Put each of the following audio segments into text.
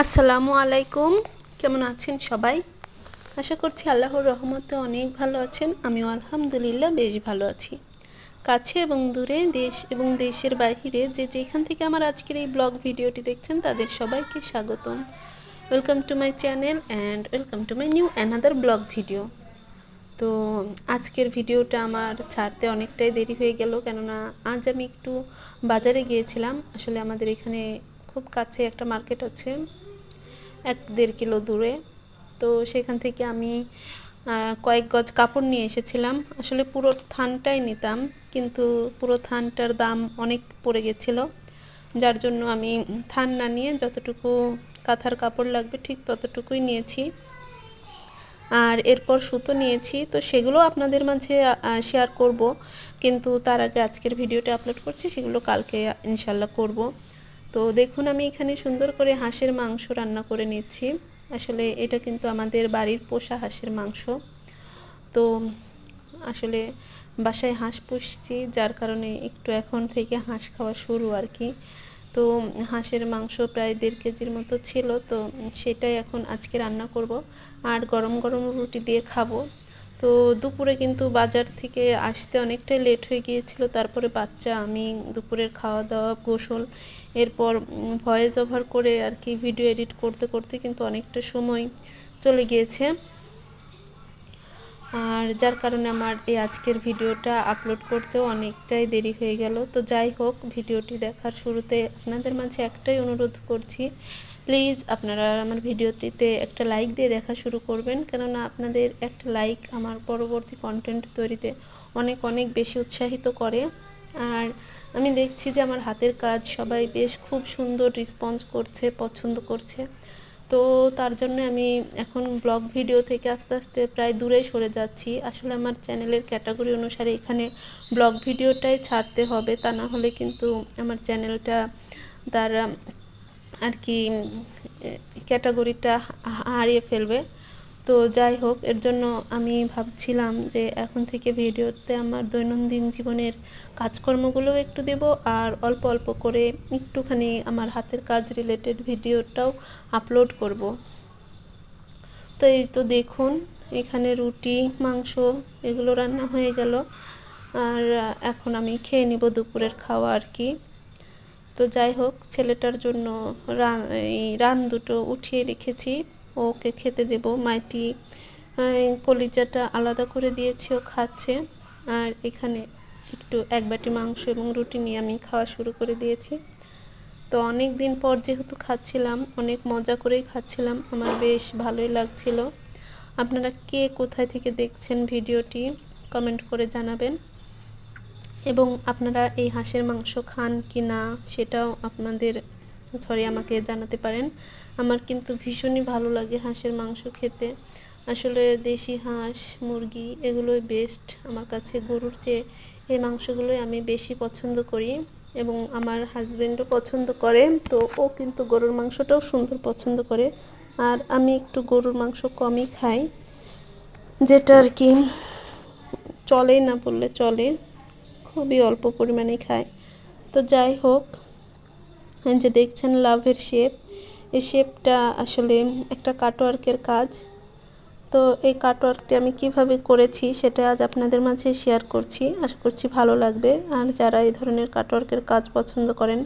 আসসালামু আলাইকুম। কেমন আছেন সবাই? আশা করছি আল্লাহর রহমতে অনেক ভালো আছেন। আমিও আলহামদুলিল্লাহ বেশ ভালো আছি। কাছে এবং দূরে দেশ এবং দেশের বাইরে যে যেখান থেকে আমার আজকের এই ব্লগ ভিডিওটি দেখছেন তাদের সবাইকে স্বাগতম। Welcome to my channel and welcome to my new another blog video. তো আজকের ভিডিওটা আমার ছাড়তে অনেকটাই দেরি হয়ে গেল, কেননা আজ আমি একটু বাজারে গিয়েছিলাম। আসলে আমাদের এখানে খুব কাছে একটা মার্কেট আছে। এক দেড় কিলো দূরে। তো সেখান থেকে আমি কয়েক গজ কাপড় নিয়ে এসেছিলাম। আসলে পুরো থানটাই নিতাম, কিন্তু পুরো থানটার দাম অনেক পড়ে গেছিল। যার জন্য আমি থান না নিয়ে যতটুকু কাঁথার কাপড় লাগবে ঠিক ততটুকুই নিয়েছি। আর এরপর সুতো নিয়েছি। তো সেগুলো আপনাদের মাঝে শেয়ার করব। কিন্তু তার আগে আজকের ভিডিওটা আপলোড করছি, সেগুলো কালকে ইনশাল্লাহ করব। তো দেখুন, আমি এখানে সুন্দর করে হাঁসের মাংস রান্না করে নিচ্ছি। আসলে এটা কিন্তু আমাদের বাড়ির পোষা হাঁসের মাংস। তো আসলে বাসায় হাঁস পুষছি, যার কারণে একটু এখন থেকে হাঁস খাওয়া শুরু আর কি। তো হাঁসের মাংস প্রায় দেড় কেজির মতো ছিল, তো সেটাই এখন আজকে রান্না করব। আর গরম গরম রুটি দিয়ে খাব। তো দুপুরে কিন্তু বাজার থেকে আসতে অনেকটাই লেট হয়ে গিয়েছিল। তারপরে বাচ্চা, আমি দুপুরের খাওয়া দাওয়া গোসল, এরপর ভয়েস ওভার করে আর কি ভিডিও এডিট করতে করতে কিন্তু অনেকটা সময় চলে গিয়েছে। আর যার কারণে আমার এই আজকের ভিডিওটা আপলোড করতেও অনেকটাই দেরি হয়ে গেল। তো যাই হোক ভিডিওটি দেখার শুরুতে আপনাদের মাঝে একটাই অনুরোধ করছি প্লিজ আপনারা আমার ভিডিওটিতে একটা লাইক দিয়ে দেখা শুরু করবেন। কেননা আপনাদের একটা লাইক আমার পরবর্তী কন্টেন্ট তৈরিতে অনেক অনেক বেশি উৎসাহিত করে। আর আমি দেখছি যে আমার হাতের কাজ সবাই বেশ খুব সুন্দর রেসপন্স করছে, পছন্দ করছে। তো তার জন্য আমি এখন ব্লগ ভিডিও থেকে আস্তে আস্তে প্রায় দূরেই সরে যাচ্ছি। আসলে আমার চ্যানেলের ক্যাটাগরি অনুসারে এখানে ব্লগ ভিডিওটাই ছাড়তে হবে। তা না হলে কিন্তু আমার চ্যানেলটা তার আর কি ক্যাটাগরিটা হারিয়ে ফেলবে। তো যাই হোক, এর জন্য আমি ভাবছিলাম যে এখন থেকে ভিডিওতে আমার দৈনন্দিন জীবনের কাজকর্মগুলোও একটু দেব আর অল্প অল্প করে একটুখানি আমার হাতের কাজ রিলেটেড ভিডিওটাও আপলোড করব। তো এই তো দেখুন, এখানে রুটি, মাংস এগুলো রান্না হয়ে গেল। আর এখন আমি খেয়ে নিব দুপুরের খাওয়া আর কি তো যাই হোক, ছেলেটার জন্য রান, এই রান দুটো উঠিয়ে রেখেছি। ওকে খেতে দেব। মাইটি কলিজাটা আলাদা করে দিয়েছি, ও খাচ্ছে। আর এখানে একটু এক বাটি মাংস এবং রুটি নিয়ে আমি খাওয়া শুরু করে দিয়েছি। তো অনেক দিন পর যেহেতু খাচ্ছিলাম, অনেক মজা করেই খাচ্ছিলাম, আমার বেশ ভালোই লাগছিল। আপনারা কে কোথায় থেকে দেখছেন ভিডিওটি, কমেন্ট করে জানাবেন। এবং আপনারা এই হাঁসের মাংস খান কি না সেটাও আপনাদের সরি আমাকে জানাতে পারেন। আমার কিন্তু ভীষণই ভালো লাগে হাঁসের মাংস খেতে। আসলে দেশি হাঁস, মুরগি এগুলোই বেস্ট আমার কাছে গরুর চেয়ে এই মাংসগুলোই আমি বেশি পছন্দ করি এবং আমার হাজব্যান্ডও পছন্দ করে, তো ও কিন্তু গরুর মাংসটাও সুন্দর পছন্দ করে। আর আমি একটু গরুর মাংস কমই খাই, যেটা আর কি চলেই না বললে চলে। খুবই অল্প পরিমাণে খায়। তো যাই হোক যে দেখছেন লাভের শেপ, এই শেপটা আসলে একটা কাটওয়ার্কের কাজ। তো এই কাটওয়ার্কটি আমি কীভাবে করেছি সেটা আজ আপনাদের মাঝে শেয়ার করছি। আশা করছি ভালো লাগবে। আর যারা এই ধরনের কাটওয়ার্কের কাজ পছন্দ করেন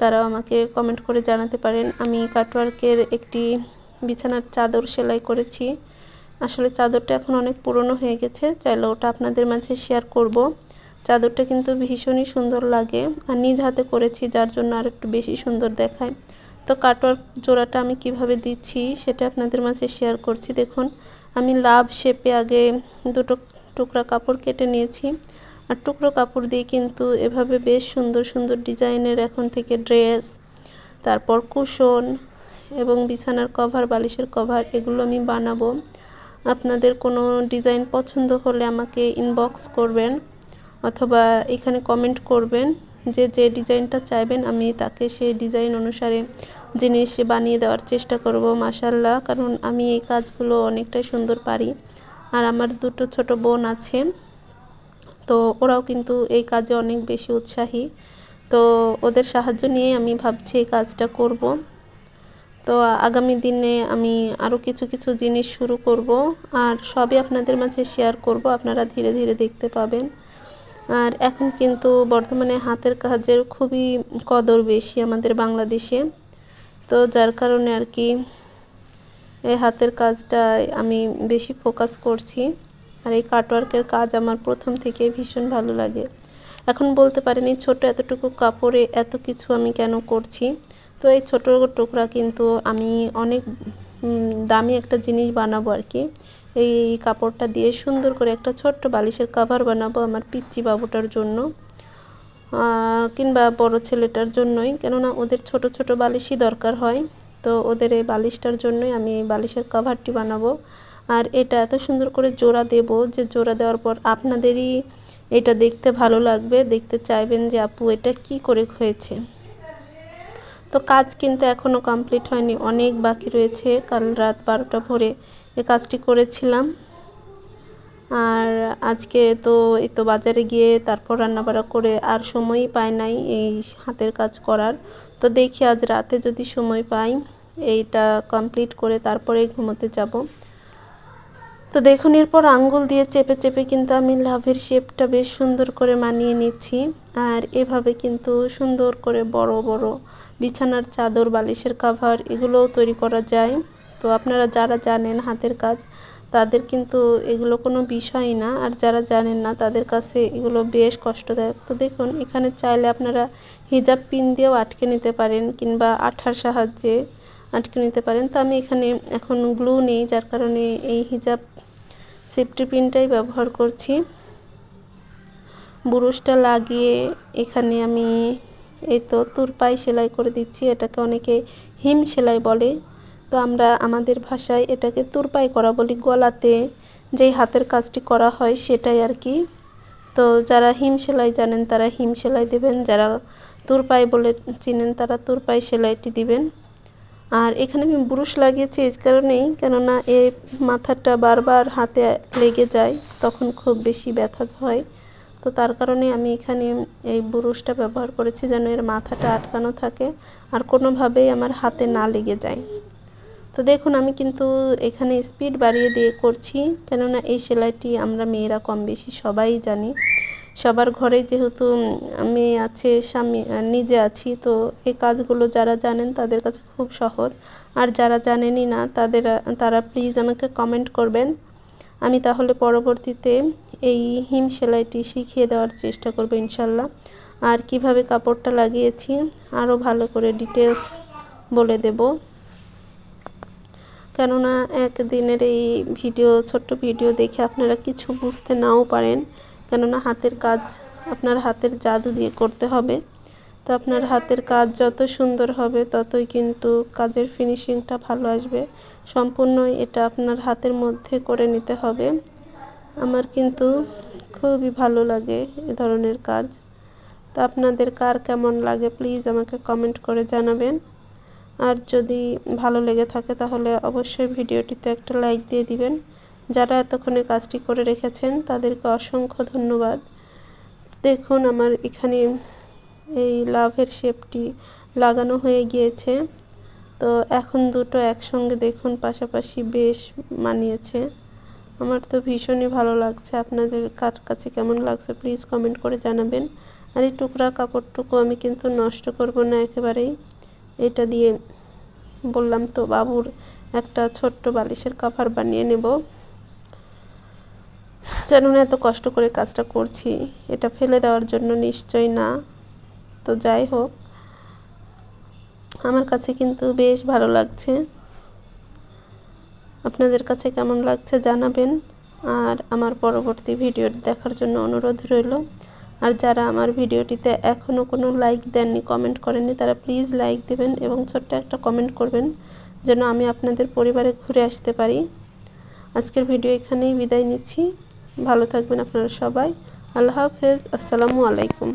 তারা আমাকে কমেন্ট করে জানাতে পারেন। আমি কাটওয়ার্কের একটি বিছানার চাদর সেলাই করেছি। আসলে চাদরটা এখন অনেক পুরনো হয়ে গেছে। চাইলে ওটা আপনাদের মাঝে শেয়ার করব। চাদরটা কিন্তু ভীষণই সুন্দর লাগে। আর নিজ হাতে করেছি, যার জন্য আর একটু বেশি সুন্দর দেখায়। তো কাটওয়ার্ক জোড়াটা আমি কীভাবে দিচ্ছি সেটা আপনাদের মাঝে শেয়ার করছি। দেখুন, আমি লাভ শেপে আগে দুটো টুকরা কাপড় কেটে নিয়েছি। আর টুকরো কাপড় দিয়ে কিন্তু এভাবে বেশ সুন্দর সুন্দর ডিজাইনের এখন থেকে ড্রেস, তারপর কুশন এবং বিছানার কভার, বালিশের কভার, এগুলো আমি বানাবো। আপনাদের কোনো ডিজাইন পছন্দ হলে আমাকে ইনবক্স করবেন। অথবা এখানে কমেন্ট করবেন যে যে ডিজাইনটা চাইবেন, আমি তাকে সেই ডিজাইন অনুসারে জিনিস বানিয়ে দেওয়ার চেষ্টা করব মাসাল্লাহ কারণ আমি এই কাজগুলো অনেকটাই সুন্দর পারি। আর আমার দুটো ছোট বোন আছে, তো ওরাও কিন্তু এই কাজে অনেক বেশি উৎসাহী। তো ওদের সাহায্য নিয়ে আমি ভাবছি এই কাজটা করব। তো আগামী দিনে আমি আরও কিছু কিছু জিনিস শুরু করব। আর সবই আপনাদের মাঝে শেয়ার করব, আপনারা ধীরে ধীরে দেখতে পাবেন। আর এখন কিন্তু বর্তমানে হাতের কাজের খুবই কদর বেশি আমাদের বাংলাদেশে। তো যার কারণে আর কি এই হাতের কাজটায় আমি বেশি ফোকাস করছি। আর এই কাটওয়ার্কের কাজ আমার প্রথম থেকে ভীষণ ভালো লাগে। এখন বলতে পারিনি ছোট এতটুকু কাপড়ে এত কিছু আমি কেন করছি। তো এই ছোটো টুকরা কিন্তু আমি অনেক দামি একটা জিনিস বানাবো আর কি। এই কাপড়টা দিয়ে সুন্দর করে একটা ছোট্ট বালিশের কাভার বানাবো আমার পিচ্চি বাবুটার জন্য কিংবা বড় ছেলেটার জন্যই। কেননা ওদের ছোট ছোট বালিশই দরকার হয়, তো ওদের এই বালিশটার জন্যই আমি এই বালিশের কাভারটি বানাবো। আর এটা এত সুন্দর করে জোড়া দেব যে জোড়া দেওয়ার পর আপনাদেরই এটা দেখতে ভালো লাগবে, দেখতে চাইবেন যে আপু এটা কি করে হয়েছে। তো কাজ কিন্তু এখনও কমপ্লিট হয়নি, অনেক বাকি রয়েছে, কাল রাত বারোটা ভোরে এ কাজটি করেছিলাম। আর আজকে তো এই তো বাজারে গিয়ে তারপর রান্নাবাড়া করে আর সময়ই পায় নাই এই হাতের কাজ করার। তো দেখি আজ রাতে যদি সময় পাই, এইটা কমপ্লিট করে তারপরে ঘুমোতে যাব। তো দেখুন, এরপর আঙ্গুল দিয়ে চেপে চেপে কিন্তু আমি লাভের শেপটা বেশ সুন্দর করে মানিয়ে নিচ্ছি। আর এভাবে কিন্তু সুন্দর করে বড় বড় বিছানার চাদর, বালিশের কাভার এগুলোও তৈরি করা যায়। তো আপনারা যারা জানেন হাতের কাজ, তাদের কিন্তু এগুলো কোনো বিষয়ই না। আর যারা জানেন না, তাদের কাছে এগুলো বেশ কষ্টদায়ক। তো দেখুন, এখানে চাইলে আপনারা হিজাব পিন দিয়েও আটকে নিতে পারেন কিংবা আঠার সাহায্যে আটকে নিতে পারেন। তো আমি এখানে এখন গ্লু নেই, যার কারণে এই হিজাব সেফটি পিনটাই ব্যবহার করছি। বুরুষটা লাগিয়ে এখানে আমি এই তো তুরপাই সেলাই করে দিচ্ছি। এটাকে অনেকে হিম সেলাই বলে। তো আমরা আমাদের ভাষায় এটাকে তুরপাই করা বলি, গলাতে যেই হাতের কাজটি করা হয় সেটাই আর কি। তো যারা হিম সেলাই জানেন তারা হিম সেলাই দেবেন, যারা তুরপাই বলে চিনেন তারা তুরপাই সেলাইটি দিবেন। আর এখানে আমি ব্রুশ লাগিয়েছি এই কারণেই, কেননা এই মাথাটা বারবার হাতে লেগে যায়, তখন খুব বেশি ব্যথা হয়। তো তার কারণে আমি এখানে এই ব্রুশটা ব্যবহার করেছি যেন এর মাথাটা আটকানো থাকে আর কোনোভাবেই আমার হাতে না লেগে যায়। তো দেখুন, আমি কিন্তু এখানে স্পিড বাড়িয়ে দিয়ে করছি, কেননা এই সেলাইটি আমরা মেয়েরা কম বেশি সবাই জানি। সবার ঘরে যেহেতু মেয়ে আছে, স্বামী নিজে আছি, তো এই কাজগুলো যারা জানেন তাদের কাছে খুব সহজ। আর যারা জানেনই না, তাদের, তারা প্লিজ আমাকে কমেন্ট করবেন। আমি তাহলে পরবর্তীতে এই হিম সেলাইটি শিখিয়ে দেওয়ার চেষ্টা করব ইনশাল্লাহ। আর কীভাবে কাপড়টা লাগিয়েছি, আরও ভালো করে ডিটেলস বলে দেব। কেননা একদিনের এই ভিডিও, ছোট্ট ভিডিও দেখে আপনারা কিছু বুঝতে নাও পারেন। কেননা হাতের কাজ আপনার হাতের জাদু দিয়ে করতে হবে। তো আপনার হাতের কাজ যত সুন্দর হবে, ততই কিন্তু কাজের ফিনিশিংটা ভালো আসবে। সম্পূর্ণই এটা আপনার হাতের মধ্যে করে নিতে হবে। আমার কিন্তু খুবই ভালো লাগে এ ধরনের কাজ। তো আপনাদের কার কেমন লাগে প্লিজ আমাকে কমেন্ট করে জানাবেন। আর যদি ভালো লেগে থাকে তাহলে অবশ্যই ভিডিওটিতে একটা লাইক দিয়ে দিবেন। যারা এতক্ষণে কাজটি করে রেখেছেন তাদেরকে অসংখ্য ধন্যবাদ। দেখুন আমার এখানে এই লাভের শেপটি লাগানো হয়ে গিয়েছে। তো এখন দুটো একসঙ্গে দেখুন, পাশাপাশি বেশ মানিয়েছে। আমার তো ভীষণই ভালো লাগছে। আপনাদের কার কাছে কেমন লাগছে প্লিজ কমেন্ট করে জানাবেন। আর এই টুকরা কাপড়টুকু আমি কিন্তু নষ্ট করব না একেবারেই। এটা দিয়ে বললাম, তো বাবুর একটা ছোট্ট বালিশের কাভার বানিয়ে নেব। কেননা এত কষ্ট করে কাজটা করছি। এটা ফেলে দেওয়ার জন্য নিশ্চয় না। তো যাই হোক, আমার কাছে কিন্তু বেশ ভালো লাগছে। আপনাদের কাছে কেমন লাগছে জানাবেন। আর আমার পরবর্তী ভিডিও দেখার জন্য অনুরোধ রইল। আর যারা আমার ভিডিওটিতে এখনও কোনো লাইক দেননি কমেন্ট করেননি, তারা প্লিজ লাইক দেবেন এবং ছোট্ট একটা কমেন্ট করবেন, যেন আমি আপনাদের পরিবারে ঘুরে আসতে পারি। আজকের ভিডিও এখানেই বিদায় নিচ্ছি। ভালো থাকবেন আপনারা সবাই। আল্লাহ হাফেজ। আসসালামু আলাইকুম।